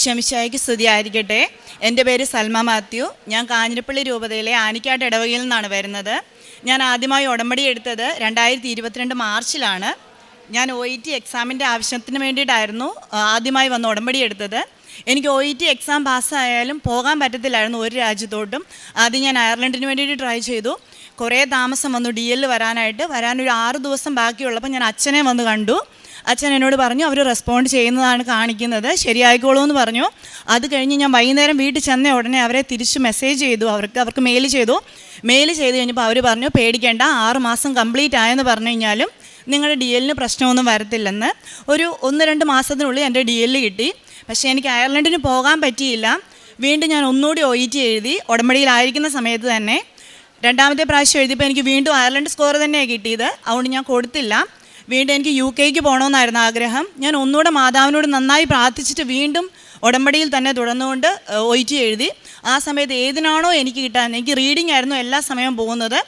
ഈശ്വമിശായിക്ക് സ്തുതിയായിരിക്കട്ടെ. എന്റെ പേര് സൽമ മാത്യു. ഞാൻ കാഞ്ഞിരപ്പള്ളി രൂപതയിലെ ആനിക്കാട്ട് ഇടവകയിൽ നിന്നാണ് വരുന്നത്. ഞാൻ ആദ്യമായി ഉടമ്പടി എടുത്തത് രണ്ടായിരത്തി ഇരുപത്തിരണ്ട് മാർച്ചിലാണ്. ഞാൻ ഒ ഇ ടി എക്സാമിന്റെ ആവശ്യത്തിന് വേണ്ടിയിട്ടായിരുന്നു ആദ്യമായി വന്ന് ഉടമ്പടി എടുത്തത്. എനിക്ക് ഒ ഇ ടി എക്സാം പാസ്സായാലും പോകാൻ പറ്റത്തില്ലായിരുന്നു ഒരു രാജ്യത്തോട്ടും. ആദ്യം ഞാൻ അയർലൻഡിന് വേണ്ടിയിട്ട് ട്രൈ ചെയ്തു. കുറേ താമസം വന്നു. ഡി എല്ലിൽ വരാനായിട്ട്. വരാനൊരു ആറ് ദിവസം ബാക്കിയുള്ളപ്പോൾ ഞാൻ അച്ഛനെ വന്ന് കണ്ടു. അച്ഛൻ എന്നോട് പറഞ്ഞു അവർ റെസ്പോണ്ട് ചെയ്യുന്നതാണ് കാണിക്കുന്നത്. ശരിയായിക്കോളൂ എന്ന് പറഞ്ഞു. അത് കഴിഞ്ഞ് ഞാൻ വൈകുന്നേരം വീട്ടിൽ ചെന്ന ഉടനെ അവരെ തിരിച്ച് മെസ്സേജ് ചെയ്തു. അവർക്ക് അവർക്ക് മെയിൽ ചെയ്തു. മെയിൽ ചെയ്ത് കഴിഞ്ഞപ്പോൾ അവർ പറഞ്ഞു പേടിക്കേണ്ട ആറ് മാസം കംപ്ലീറ്റ് ആയെന്ന് പറഞ്ഞു കഴിഞ്ഞാലും നിങ്ങളുടെ ഡി എല്ലിന് പ്രശ്നമൊന്നും വരത്തില്ലെന്ന്. ഒരു ഒന്ന് രണ്ട് മാസത്തിനുള്ളിൽ എന്റെ ഡി എല്ല് കിട്ടി. പക്ഷേ എനിക്ക് അയർലൻഡിന് പോകാൻ പറ്റിയില്ല. വീണ്ടും ഞാൻ ഒന്നുകൂടി ഒ ഇ ടി എഴുതി. ഉടമ്പടിയിലായിരിക്കുന്ന സമയത്ത് തന്നെ രണ്ടാമത്തെ പ്രാവശ്യം എഴുതിയപ്പോൾ എനിക്ക് വീണ്ടും അയർലൻഡ് സ്കോർ തന്നെയാണ് കിട്ടിയത്. അതുകൊണ്ട് ഞാൻ കൊടുത്തില്ല. വീണ്ടും എനിക്ക് യു കെക്ക് പോകണമെന്നായിരുന്നു ആഗ്രഹം. ഞാൻ ഒന്നുകൂടെ മാതാവിനോട് നന്നായി പ്രാർത്ഥിച്ചിട്ട് വീണ്ടും ഉടമ്പടിയിൽ തന്നെ തുടർന്നുകൊണ്ട് ഒ എഴുതി. ആ സമയത്ത് ഏതിനാണോ എനിക്ക് കിട്ടാൻ എനിക്ക് റീഡിംഗ് ആയിരുന്നു എല്ലാ സമയവും പോകുന്നത്.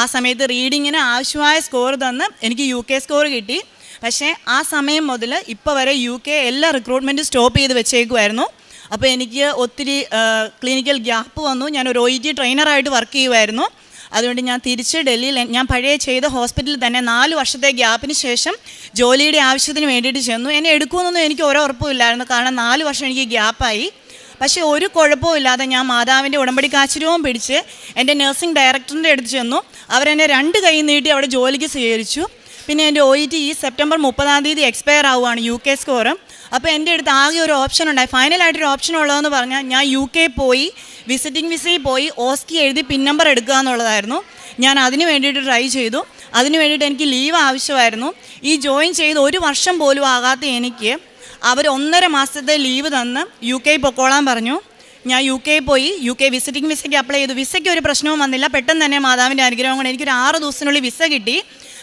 ആ സമയത്ത് റീഡിങ്ങിന് ആവശ്യമായ സ്കോർ തന്ന് എനിക്ക് യു കെ സ്കോർ കിട്ടി. പക്ഷേ ആ സമയം മുതൽ ഇപ്പോൾ വരെ യു കെ എല്ലാ റിക്രൂട്ട്മെന്റും സ്റ്റോപ്പ് ചെയ്ത് വെച്ചേക്കുമായിരുന്നു അപ്പോൾ എനിക്ക് ഒത്തിരി ക്ലിനിക്കൽ ഗ്യാപ്പ് വന്നു. ഞാൻ ഒരു ഒ ഇ ടി ട്രെയിനറായിട്ട് വർക്ക് ചെയ്യുമായിരുന്നു അതുകൊണ്ട് ഞാൻ തിരിച്ച് ഡൽഹിയിൽ ഞാൻ പഴയ ചെയ്ത ഹോസ്പിറ്റലിൽ തന്നെ നാല് വർഷത്തെ ഗ്യാപ്പിന് ശേഷം ജോലിയുടെ ആവശ്യത്തിന് വേണ്ടിയിട്ട് ചെന്നു. എന്നെ എടുക്കുമെന്നൊന്നും എനിക്ക് ഓരോ ഉറപ്പുമില്ലായിരുന്നു കാരണം നാല് വർഷം എനിക്ക് ഗ്യാപ്പായി. പക്ഷേ ഒരു കുഴപ്പവും ഇല്ലാതെ ഞാൻ മാതാവിന്റെ ഉടമ്പടി കാച്ചിരവും പിടിച്ച് എന്റെ നഴ്സിംഗ് ഡയറക്ടറിന്റെ അടുത്ത് ചെന്നു. അവരെന്നെ രണ്ട് കൈ നീട്ടി അവിടെ ജോലിക്ക് സ്വീകരിച്ചു. പിന്നെ എന്റെ ഒ ഇ ടി ഈ സെപ്റ്റംബർ മുപ്പതാം തീയതി എക്സ്പയർ ആവുകയാണ് യു കെ സ്കോറും. അപ്പോൾ എന്റെ അടുത്ത് ആകെ ഒരു ഓപ്ഷൻ ഉണ്ടായി ഫൈനലായിട്ടൊരു ഓപ്ഷൻ ഉള്ളതെന്ന് പറഞ്ഞാൽ ഞാൻ യു കെ പോയി. വിസിറ്റിംഗ് വിസയിൽ പോയി ഓസ്കി എഴുതി പിൻ നമ്പർ എടുക്കുക എന്നുള്ളതായിരുന്നു. ഞാൻ അതിന് വേണ്ടിയിട്ട് ട്രൈ ചെയ്തു. അതിന് വേണ്ടിയിട്ട് എനിക്ക് ലീവ് ആവശ്യമായിരുന്നു. ഈ ജോയിൻ ചെയ്ത് ഒരു വർഷം പോലും ആകാത്ത എനിക്ക് അവർ ഒന്നര മാസത്തെ ലീവ് തന്ന് യു കെ പൊക്കോളാൻ പറഞ്ഞു. ഞാൻ യു കെ പോയി. യു കെ വിസിറ്റിംഗ് വിസയ്ക്ക് അപ്ലൈ ചെയ്തു. വിസയ്ക്ക് ഒരു പ്രശ്നവും വന്നില്ല. പെട്ടെന്ന് തന്നെ മാതാവിന്റെ അനുഗ്രഹം കൊണ്ട് എനിക്കൊരു ആറ് ദിവസത്തിനുള്ളിൽ വിസ കിട്ടി.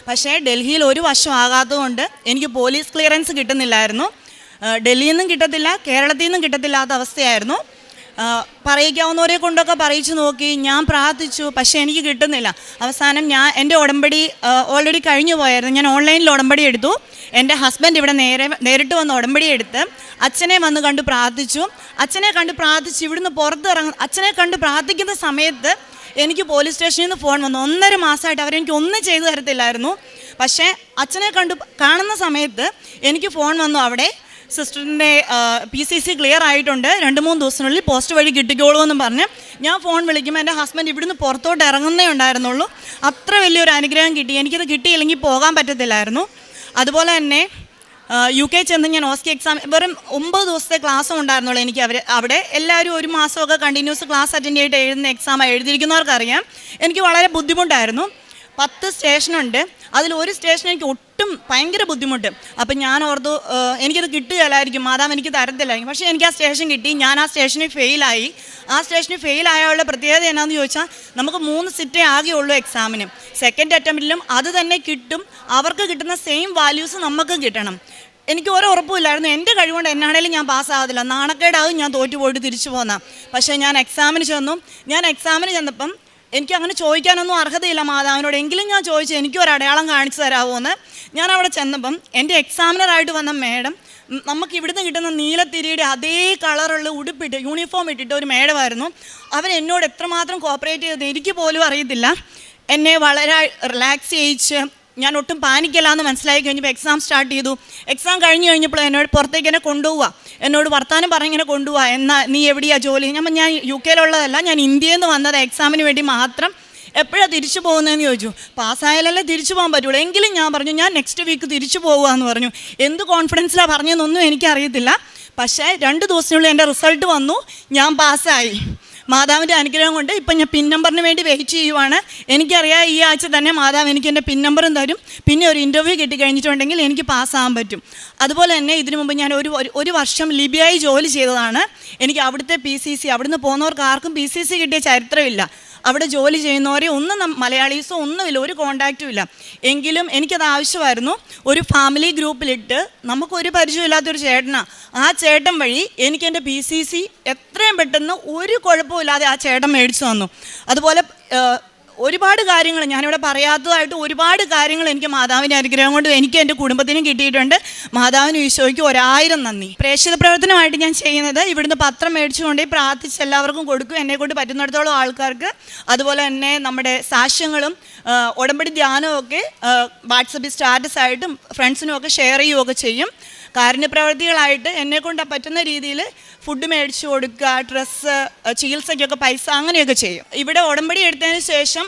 പക്ഷേ ഡൽഹിയിൽ ഒരു വർഷം ആകാത്തതുകൊണ്ട് എനിക്ക് പോലീസ് ക്ലിയറൻസ് കിട്ടുന്നില്ലായിരുന്നു. ഡൽഹിയിൽ നിന്നും കിട്ടത്തില്ല കേരളത്തിൽ നിന്നും കിട്ടത്തില്ലാത്ത അവസ്ഥയായിരുന്നു. പറയിക്കാവുന്നവരെ കൊണ്ടൊക്കെ പറയിച്ചു നോക്കി. ഞാൻ പ്രാർത്ഥിച്ചു പക്ഷേ എനിക്ക് കിട്ടുന്നില്ല. അവസാനം ഞാൻ എന്റെ ഉടമ്പടി ഓൾറെഡി കഴിഞ്ഞു പോയായിരുന്നു. ഞാൻ ഓൺലൈനിൽ ഉടമ്പടി എടുത്തു. എന്റെ ഹസ്ബൻഡ് ഇവിടെ നേരെ നേരിട്ട് വന്ന് ഉടമ്പടി എടുത്ത് അച്ഛനെ വന്ന് കണ്ട് പ്രാർത്ഥിച്ചു. അച്ഛനെ കണ്ട് പ്രാർത്ഥിച്ച് ഇവിടുന്ന് പുറത്തിറങ്ങ അച്ഛനെ കണ്ട് പ്രാർത്ഥിക്കുന്ന സമയത്ത് എനിക്ക് പോലീസ് സ്റ്റേഷനിൽ നിന്ന് ഫോൺ വന്നു. ഒന്നര മാസമായിട്ട് അവരെനിക്ക് ഒന്നും ചെയ്തു തരത്തില്ലായിരുന്നു. പക്ഷേ അച്ഛനെ കണ്ട് കാണുന്ന സമയത്ത് എനിക്ക് ഫോൺ വന്നു അവിടെ. സിസ്റ്ററിന്റെ പി സി സി ക്ലിയർ ആയിട്ടുണ്ട്. രണ്ട് മൂന്ന് ദിവസത്തിനുള്ളിൽ പോസ്റ്റ് വഴി കിട്ടിക്കോളൂ എന്ന് പറഞ്ഞ് ഞാൻ ഫോൺ വിളിക്കുമ്പോൾ എന്റെ ഹസ്ബൻഡ് ഇവിടുന്ന് പുറത്തോട്ട് ഇറങ്ങുന്നേ ഉണ്ടായിരുന്നുള്ളൂ. അത്ര വലിയൊരു അനുഗ്രഹം കിട്ടി. എനിക്കത് കിട്ടിയില്ലെങ്കിൽ പോകാൻ പറ്റത്തില്ലായിരുന്നു. അതുപോലെ തന്നെ യു കെ ചെന്ന് ഞാൻ ഓസ്കി എക്സാം വെറും ഒമ്പത് ദിവസത്തെ ക്ലാസ്സും ഉണ്ടായിരുന്നുള്ളൂ എനിക്ക് അവർ അവിടെ. എല്ലാവരും ഒരു മാസമൊക്കെ കണ്ടിന്യൂസ് ക്ലാസ് അറ്റൻഡ് ചെയ്തിട്ട് എഴുതുന്ന എക്സാം എഴുതിയിരിക്കുന്നവർക്കറിയാം. എനിക്ക് വളരെ ബുദ്ധിമുട്ടായിരുന്നു. പത്ത് സ്റ്റേഷനുണ്ട്. അതിൽ ഒരു സ്റ്റേഷൻ എനിക്ക് ഒട്ടും ഭയങ്കര ബുദ്ധിമുട്ട്. അപ്പം ഞാൻ ഓർത്തു എനിക്കത് കിട്ടുകയില്ലായിരിക്കും. മാതാവ് എനിക്ക് തരത്തില്ലായിരിക്കും. പക്ഷേ എനിക്ക് ആ സ്റ്റേഷൻ കിട്ടി. ഞാൻ ആ സ്റ്റേഷനിൽ ഫെയിലായി. ആ സ്റ്റേഷനിൽ ഫെയിൽ ആയുള്ള പ്രത്യേകത എന്നാന്ന് ചോദിച്ചാൽ നമുക്ക് മൂന്ന് സിറ്റേ ആകെയുള്ളൂ എക്സാമിന്. സെക്കൻഡ് അറ്റംപ്റ്റിലും അത് തന്നെ കിട്ടും. അവർക്ക് കിട്ടുന്ന സെയിം വാല്യൂസ് നമുക്കും കിട്ടണം. എനിക്ക് ഓരോ ഉറപ്പുമില്ലായിരുന്നു എന്റെ കഴിവുകൊണ്ട് എന്നാണേലും ഞാൻ പാസ്സാകത്തില്ല. നാണക്കേടാകും ഞാൻ തോറ്റുപോയിട്ട് തിരിച്ചു പോന്ന. പക്ഷേ ഞാൻ എക്സാമിന് ചെന്നു. ഞാൻ എക്സാമിന് ചെന്നപ്പം എനിക്ക് അങ്ങനെ ചോദിക്കാനൊന്നും അർഹതയില്ല മാതാവിനോട്. എങ്കിലും ഞാൻ ചോദിച്ചു എനിക്കും ഒരു അടയാളം കാണിച്ചു തരാമോ എന്ന് ഞാൻ അവിടെ ചെന്നപ്പം എന്റെ എക്സാമിനറായിട്ട് വന്ന മേഡം നമുക്ക് ഇവിടുന്ന് കിട്ടുന്ന നീലത്തിരിയുടെ അതേ കളറുള്ള ഉടുപ്പിട്ട് യൂണിഫോം ഇട്ടിട്ട് ഒരു മേഡമായിരുന്നു. അവർ എന്നോട് എത്രമാത്രം കോപ്പറേറ്റ് ചെയ്തത് എനിക്ക് പോലും അറിയത്തില്ല. എന്നെ വളരെ റിലാക്സ് ചെയ്യിച്ച് ഞാൻ ഒട്ടും പാനിക്കലാന്ന് മനസ്സിലായി കഴിഞ്ഞപ്പോൾ എക്സാം സ്റ്റാർട്ട് ചെയ്തു. എക്സാം കഴിഞ്ഞ് കഴിഞ്ഞപ്പോൾ എന്നോട് പുറത്തേക്ക് എന്നെ കൊണ്ടുപോവുക എന്നോട് വർത്താനം പറഞ്ഞ് ഇങ്ങനെ കൊണ്ടുപോവുക എന്നാ നീ എവിടെയാ ജോലി? ഞാൻ ഞാൻ യു കെയിലുള്ളതല്ല ഞാൻ ഇന്ത്യയിൽ നിന്ന് വന്നത്. എക്സാമിന് വേണ്ടി മാത്രം എപ്പോഴാണ് തിരിച്ചു പോകുന്നതെന്ന് ചോദിച്ചു. പാസ്സായാലല്ലേ തിരിച്ചു പോകാൻ പറ്റുള്ളൂ എങ്കിലും ഞാൻ പറഞ്ഞു ഞാൻ നെക്സ്റ്റ് വീക്ക് തിരിച്ചു പോകുക എന്ന് പറഞ്ഞു. എന്ത് കോൺഫിഡൻസിലാണ് പറഞ്ഞതെന്നൊന്നും എനിക്കറിയത്തില്ല. പക്ഷേ രണ്ട് ദിവസത്തിനുള്ളിൽ എന്റെ റിസൾട്ട് വന്നു. ഞാൻ പാസ്സായി മാതാവിന്റെ അനുഗ്രഹം കൊണ്ട് ഇപ്പം ഞാൻ പിൻ നമ്പറിന് വേണ്ടി വെയിറ്റ് ചെയ്യുവാണ്. എനിക്കറിയാം ഈ ആഴ്ച തന്നെ മാതാവ് എനിക്ക് എന്റെ പിൻ നമ്പറും തരും. പിന്നെ ഒരു ഇന്റർവ്യൂ കിട്ടിക്കഴിഞ്ഞിട്ടുണ്ടെങ്കിൽ എനിക്ക് പാസ്സാകാൻ പറ്റും. അതുപോലെ തന്നെ ഇതിനു മുമ്പ് ഞാൻ ഒരു ഒരു- വർഷം ലിബിയായി ജോലി ചെയ്തതാണ്. എനിക്ക് അവിടുത്തെ പി സി സി അവിടുന്ന് പോകുന്നവർക്ക് ആർക്കും പി സി സി കിട്ടിയ ചരിത്രമില്ല. അവിടെ ജോലി ചെയ്യുന്നവരെ ഒന്നും മലയാളീസോ ഒന്നുമില്ല ഒരു കോണ്ടാക്റ്റും ഇല്ല. എങ്കിലും എനിക്കത് ആവശ്യമായിരുന്നു. ഒരു ഫാമിലി ഗ്രൂപ്പിലിട്ട് നമുക്കൊരു പരിചയമില്ലാത്തൊരു ചേട്ടനാണ് ആ ചേട്ടൻ വഴി എനിക്ക് എന്റെ പി സി സി എത്രയും പെട്ടെന്ന് ഒരു കുഴപ്പമില്ലാതെ ആ ചേട്ടൻ മേടിച്ചു വന്നു അതുപോലെ ഒരുപാട് കാര്യങ്ങൾ ഞാനിവിടെ പറയാത്തതായിട്ട് ഒരുപാട് കാര്യങ്ങൾ എനിക്ക് മാതാവിന്റെ അനുഗ്രഹം കൊണ്ട് എനിക്ക് എന്റെ കുടുംബത്തിനും കിട്ടിയിട്ടുണ്ട്. മാതാവിന് ഈശോയ്ക്ക് ഒരായിരം നന്ദി. പ്രേക്ഷിത പ്രവർത്തനമായിട്ട് ഞാൻ ചെയ്യുന്നത് ഇവിടുന്ന് പത്രം മേടിച്ചുകൊണ്ട് പ്രാർത്ഥിച്ച് എല്ലാവർക്കും കൊടുക്കും. എന്നെ കൊണ്ട് പറ്റുന്നിടത്തോളം ആൾക്കാർക്ക്. അതുപോലെ തന്നെ നമ്മുടെ സാക്ഷ്യങ്ങളും ഉടമ്പടി ധ്യാനവും ഒക്കെ വാട്സപ്പിൽ സ്റ്റാറ്റസ് ആയിട്ടും ഫ്രണ്ട്സിനും ഒക്കെ ഷെയർ ചെയ്യുകയൊക്കെ ചെയ്യും. കാരുണ്യപ്രവർത്തികളായിട്ട് എന്നെ കൊണ്ട് പറ്റുന്ന രീതിയിൽ ഫുഡ് മേടിച്ചു കൊടുക്കുക ഡ്രസ്സ് ചികിത്സയ്ക്കൊക്കെ പൈസ അങ്ങനെയൊക്കെ ചെയ്യും. ഇവിടെ ഉടമ്പടി എടുത്തതിന് ശേഷം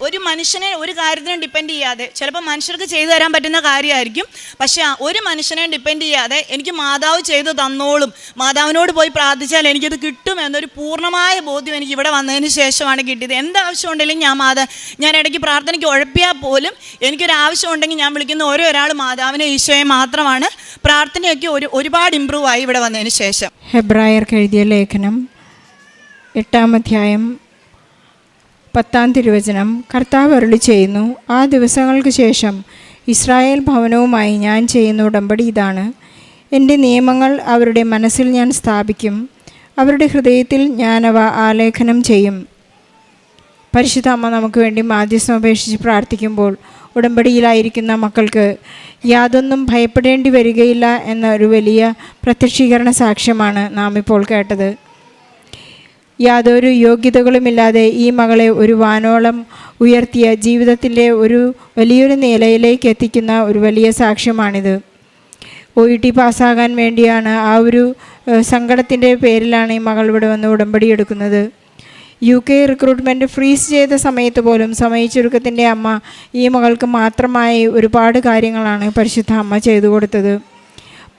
ഒരു മനുഷ്യനെ ഒരു കാര്യത്തിനും ഡിപ്പെൻഡ് ചെയ്യാതെ ചിലപ്പോൾ മനുഷ്യർക്ക് ചെയ്തു തരാൻ പറ്റുന്ന കാര്യമായിരിക്കും പക്ഷേ ഒരു മനുഷ്യനെ ഡിപ്പെൻഡ് ചെയ്യാതെ എനിക്ക് മാതാവ് ചെയ്തു തന്നോളും. മാതാവിനോട് പോയി പ്രാർത്ഥിച്ചാൽ എനിക്കത് കിട്ടും എന്നൊരു പൂർണമായ ബോധ്യം എനിക്ക് ഇവിടെ വന്നതിന് ശേഷമാണ് കിട്ടിയത്. എന്താവശ്യം ഉണ്ടെങ്കിലും ഞാൻ മാതാ ഞാൻ ഇടയ്ക്ക് പ്രാർത്ഥനയ്ക്ക് ഉഴപ്പിയാൽ പോലും എനിക്കൊരു ആവശ്യം ഉണ്ടെങ്കിൽ ഞാൻ വിളിക്കുന്ന ഓരോ ഒരാൾ മാതാവിനെ ഈശോയെ മാത്രമാണ്. പ്രാർത്ഥനയൊക്കെ ഒരു ഒരുപാട് ഇമ്പ്രൂവ് ആയി ഇവിടെ വന്നതിന് ശേഷം. ഹെബ്രായർക്ക് എഴുതിയ ലേഖനം എട്ടാം അധ്യായം പത്താം തിരുവചനം കർത്താവ് അരുളി ചെയ്യുന്നു ആ ദിവസങ്ങൾക്ക് ശേഷം ഇസ്രായേൽ ഭവനവുമായി ഞാൻ ചെയ്യുന്ന ഉടമ്പടി ഇതാണ്. എന്റെ നിയമങ്ങൾ അവരുടെ മനസ്സിൽ ഞാൻ സ്ഥാപിക്കും. അവരുടെ ഹൃദയത്തിൽ ഞാനവ ആലേഖനം ചെയ്യും. പരിശുദ്ധ അമ്മ നമുക്ക് വേണ്ടി മാധ്യസ്ഥം അപേക്ഷിച്ച് പ്രാർത്ഥിക്കുമ്പോൾ ഉടമ്പടിയിലായിരിക്കുന്ന മക്കൾക്ക് യാതൊന്നും ഭയപ്പെടേണ്ടി വരികയില്ല എന്ന ഒരു വലിയ പ്രത്യക്ഷീകരണ സാക്ഷ്യമാണ് നാം ഇപ്പോൾ കേട്ടത്. യാതൊരു യോഗ്യതകളുമില്ലാതെ ഈ മകളെ ഒരു വാനോളം ഉയർത്തിയ ജീവിതത്തിന്റെ ഒരു വലിയൊരു നിലയിലേക്ക് എത്തിക്കുന്ന ഒരു വലിയ സാക്ഷ്യമാണിത്. ഒ ഇ ടി പാസ്സാകാൻ വേണ്ടിയാണ് ആ ഒരു സങ്കടത്തിന്റെ പേരിലാണ് ഈ മകൾ ഇവിടെ വന്ന് ഉടമ്പടി എടുക്കുന്നത്. യു കെ റിക്രൂട്ട്മെന്റ് ഫ്രീസ് ചെയ്ത സമയത്ത് പോലും സമയച്ചുരുക്കത്തിന്റെ അമ്മ ഈ മകൾക്ക് മാത്രമായി ഒരുപാട് കാര്യങ്ങളാണ് പരിശുദ്ധ അമ്മ ചെയ്തു കൊടുത്തത്.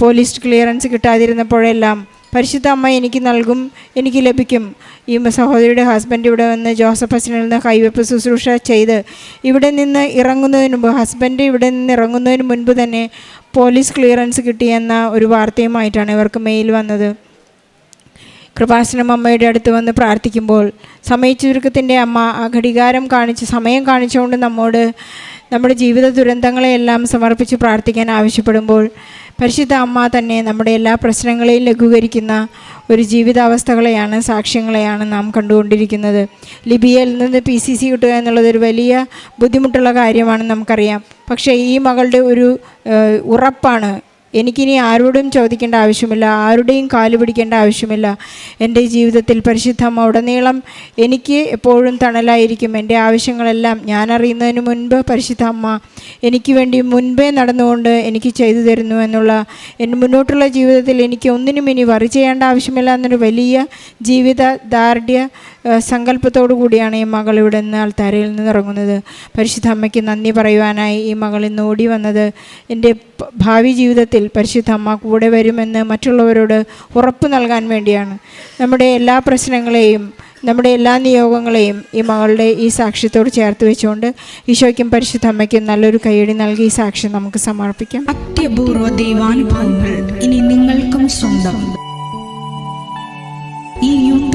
പോലീസ് ക്ലിയറൻസ് കിട്ടാതിരുന്നപ്പോഴെല്ലാം പരിശുദ്ധ അമ്മ എനിക്ക് നൽകും എനിക്ക് ലഭിക്കും. ഈ സഹോദരിയുടെ ഹസ്ബൻഡ് ഇവിടെ വന്ന് ജോസഫ് അച്ഛനിൽ നിന്ന് കൈവെപ്പ് ശുശ്രൂഷ ചെയ്ത് ഇവിടെ നിന്ന് ഇറങ്ങുന്നതിന് മുമ്പ് ഹസ്ബൻഡ് ഇവിടെ നിന്ന് ഇറങ്ങുന്നതിന് മുൻപ് തന്നെ പോലീസ് ക്ലിയറൻസ് കിട്ടിയെന്ന ഒരു വാർത്തയുമായിട്ടാണ് ഇവർക്ക് മെയിൽ വന്നത്. കൃപാസനം അമ്മയുടെ അടുത്ത് വന്ന് പ്രാർത്ഥിക്കുമ്പോൾ സമയച്ചുരുക്കത്തിന്റെ അമ്മ ആ ഘടികാരം കാണിച്ച് സമയം കാണിച്ചുകൊണ്ട് നമ്മോട് നമ്മുടെ ജീവിത ദുരന്തങ്ങളെയെല്ലാം സമർപ്പിച്ച് പ്രാർത്ഥിക്കാൻ ആവശ്യപ്പെടുമ്പോൾ പരിശുദ്ധ അമ്മ തന്നെ നമ്മുടെ എല്ലാ പ്രശ്നങ്ങളെയും ലഘൂകരിക്കുന്ന ഒരു ജീവിതാവസ്ഥകളെയാണ് സാക്ഷ്യങ്ങളെയാണ് നാം കണ്ടുകൊണ്ടിരിക്കുന്നത്. ലിബിയയിൽ നിന്ന് പി സി സി കിട്ടുക എന്നുള്ളത് ഒരു വലിയ ബുദ്ധിമുട്ടുള്ള കാര്യമാണെന്ന് നമുക്കറിയാം. പക്ഷേ ഈ മകളുടെ ഒരു ഉറപ്പാണ് എനിക്കിനി ആരോടും ചോദിക്കേണ്ട ആവശ്യമില്ല ആരുടെയും കാൽ പിടിക്കേണ്ട ആവശ്യമില്ല. എന്റെ ജീവിതത്തിൽ പരിശുദ്ധമ്മ ഉടനീളം എനിക്ക് എപ്പോഴും തണലായിരിക്കും. എന്റെ ആവശ്യങ്ങളെല്ലാം ഞാൻ അറിയുന്നതിന് മുൻപ് പരിശുദ്ധ അമ്മ എനിക്ക് വേണ്ടി മുൻപേ നടന്നുകൊണ്ട് എനിക്ക് ചെയ്തു തരുന്നു എന്നുള്ള എന്റെ മുന്നോട്ടുള്ള ജീവിതത്തിൽ എനിക്ക് ഒന്നിനും ഇനി വറി ചെയ്യേണ്ട ആവശ്യമില്ല എന്നൊരു വലിയ ജീവിത ദാർഢ്യ സങ്കല്പത്തോടു കൂടിയാണ് ഈ മകൾ ഇവിടെ നിന്ന് ആൾത്താരയിൽ നിന്ന് ഇറങ്ങുന്നത്. പരിശുദ്ധ അമ്മയ്ക്ക് നന്ദി പറയുവാനായി ഈ മകൾ ഇന്ന് ഓടി വന്നത്. എന്റെ ഭാവി ജീവിതത്തിൽ പരിശുദ്ധ അമ്മ കൂടെ വരുമെന്ന് മറ്റുള്ളവരോട് ഉറപ്പ് നൽകാൻ വേണ്ടിയാണ്. നമ്മുടെ എല്ലാ പ്രശ്നങ്ങളെയും നമ്മുടെ എല്ലാ നിയോഗങ്ങളെയും ഈ മകളുടെ ഈ സാക്ഷ്യത്തോട് ചേർത്ത് വെച്ചുകൊണ്ട് ഈശോയ്ക്കും പരിശുദ്ധ അമ്മയ്ക്കും നല്ലൊരു കൈയടി നൽകി ഈ സാക്ഷ്യം നമുക്ക് സമർപ്പിക്കാം. അത്യപൂർവ ദൈവാനുഭവങ്ങൾ ഇനി നിങ്ങൾക്കും സ്വന്തം. ഈ യൂട്യൂബ്